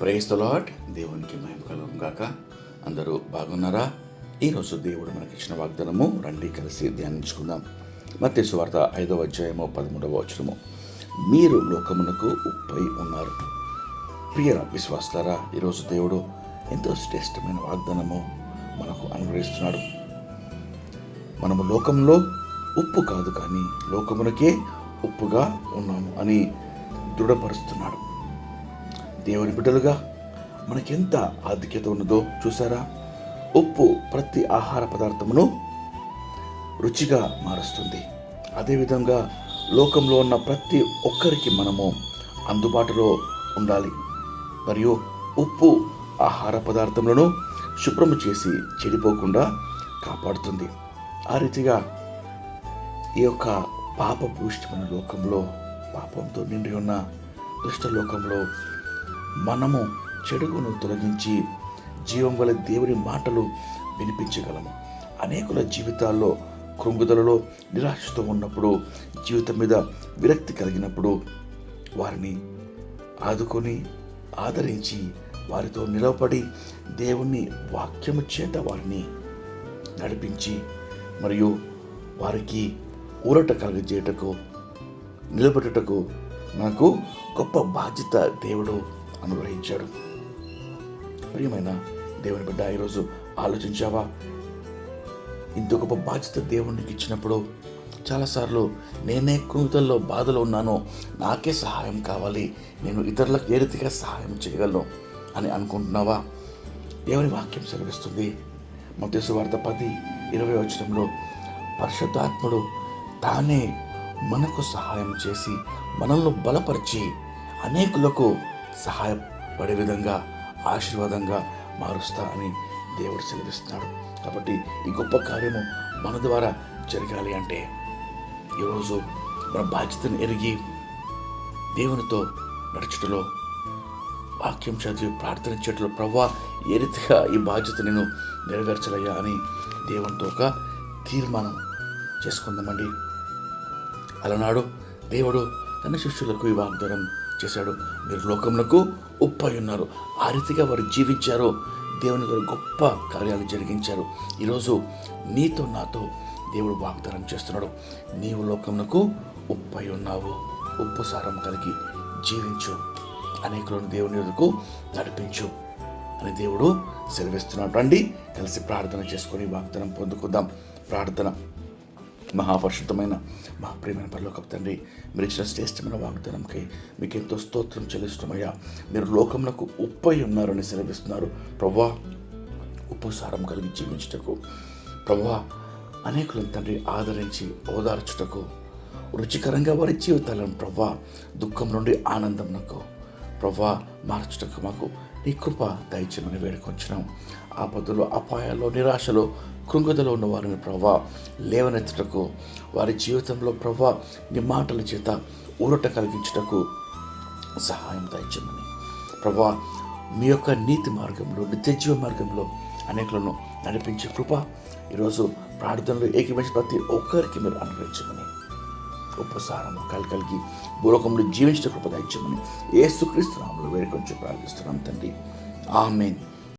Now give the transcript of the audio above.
Praise lot దేవునికి మహిమ కలుగు గాక. అందరూ బాగున్నారా? ఈరోజు దేవుడు మనకిచ్చిన వాగ్దానము రండి కలిసి ధ్యానించుకుందాం. మత్తే సువార్త ఐదవ అధ్యాయము పదమూడవ వచనము. మీరు లోకమునకు ఉప్పై ఉన్నారు. ప్రియ విశ్వాసారా ఈరోజు దేవుడు ఎంతో శ్రేష్టమైన వాగ్దానము మనకు అనుగ్రహిస్తున్నాడు. మనము లోకంలో ఉప్పు కాదు కానీ లోకమునకే ఉప్పుగా ఉన్నాము అని దృఢపరుస్తున్నాడు. దేవుని బిడ్డలుగా మనకెంత ఆధిక్యత ఉన్నదో చూసారా? ఉప్పు ప్రతి ఆహార పదార్థమును రుచిగా మారుస్తుంది. అదేవిధంగా లోకంలో ఉన్న ప్రతి ఒక్కరికి మనము అందుబాటులో ఉండాలి. మరియు ఉప్పు ఆహార పదార్థములను శుభ్రము చేసి చెడిపోకుండా కాపాడుతుంది. ఆ రీతిగా ఈ యొక్క పాప భూష్టమైన లోకంలో పాపంతో నిండి ఉన్న దుష్ట లోకంలో మనము చెడుగును తొలగించి జీవం గల దేవుని మాటలు వినిపించగలము. అనేకుల జీవితాల్లో కృంగుదలలో నిరాశతో ఉన్నప్పుడు జీవితం మీద విరక్తి కలిగినప్పుడు వారిని ఆదుకొని ఆదరించి వారితో నిలవపడి దేవుని వాక్యము చేత వారిని నడిపించి మరియు వారికి ఊరట కలుగజేయటకు నిలబెట్టుటకు నాకు గొప్ప బాధ్యత దేవుడు అనుగ్రహించాడు ప్రియమైన దేవుని బిడ్డ ఈరోజు ఆలోచించావా? ఇంత గొప్ప బాధ్యత దేవునికి ఇచ్చినప్పుడు చాలాసార్లు నేనే కృంగుతల్లో బాధలో ఉన్నానో నాకే సహాయం కావాలి నేను ఇతరులకు ఏ రీతిగా సహాయం చేయగలను అని అనుకుంటున్నావా? దేవుని వాక్యం సెలవిస్తుంది. మధ్యసు వార్త పది ఇరవై వచ్చడంలో పరిశుద్ధాత్ముడు తానే మనకు సహాయం చేసి మనల్ని బలపరిచి అనేకులకు సహాయపడే విధంగా ఆశీర్వాదంగా మారుస్తా అని దేవుడు సెలవిస్తున్నాడు. కాబట్టి ఈ గొప్ప కార్యము మన ద్వారా జరగాలి అంటే ఈరోజు మన బాధ్యతను ఎరిగి దేవునితో నడుచుటలో వాక్యం చదివి ప్రార్థన చేయటంలో ప్రవ్వా ఏ రీతిగా ఈ బాధ్యత నేను నెరవేర్చలయ్యా అని దేవునితో ఒక తీర్మానం చేసుకుందామండి. అలనాడు దేవుడు తన శిష్యులకు ఈ వాగ్దానం చేశాడు. మీరు లోకములకు ఉప్పై ఉన్నారు. ఆ రీతిగా వారు జీవించారు. దేవుని ద్వారా గొప్ప కార్యాలు జరిగించారు. ఈరోజు నీతో నాతో దేవుడు వాగ్దానం చేస్తున్నాడు. నీవు లోకమునకు ఉప్పై ఉన్నావు. ఉప్పు సారం కలిగి జీవించు. అనేకులను దేవుని ఎదుకు నడిపించు అని దేవుడు సెలవిస్తున్నాడు. రండి కలిసి ప్రార్థన చేసుకొని వాగ్దానం పొందుకుందాం. ప్రార్థన. మహాపరిశుద్ధమైన మా ప్రియమైన పరలోకపు తండ్రి మీరు ఇచ్చిన శ్రేష్టమైన వాగ్దానంకై మీకు ఎంతో స్తోత్రం చెల్లిస్తున్నామయ్యా. మీరు లోకములకు ఉప్పై ఉన్నారని సెలవిస్తున్నారు. ప్రభా ఉప్పు సారం కలిగి జీవించుటకు ప్రభా అనేకులను తండ్రి ఆదరించి ఓదార్చుటకు రుచికరంగా వారి జీవితాలను ప్రభా దుఃఖం నుండి ఆనందంకు ప్రభా మార్చుటకు మాకు నీ కృప దయచేమని వేడుకొచ్చినాం ఆపదలు అపాయాలు నిరాశలో కృంగుదలో ఉన్న వారిని ప్రభా లేవనెత్తుటకు వారి జీవితంలో ప్రభా నీ మాటల చేత ఊరట కలిగించుటకు సహాయం దయచేయమని. ప్రభా మీ యొక్క నీతి మార్గంలో నిత్యజీవ మార్గంలో అనేకులను నడిపించే కృప ఈరోజు ప్రార్థనలు ఏకీమించిన ప్రతి ఒక్కరికి మీరు అనుగ్రహించమని. ఉపసారము కలి కలిగి భూలోకంలో జీవించిన కృప దయచేయమని ఏసుక్రీస్తు నామంలో వేడుకొంచి ప్రార్థిస్తున్నాం తండ్రి. ఆమెన్.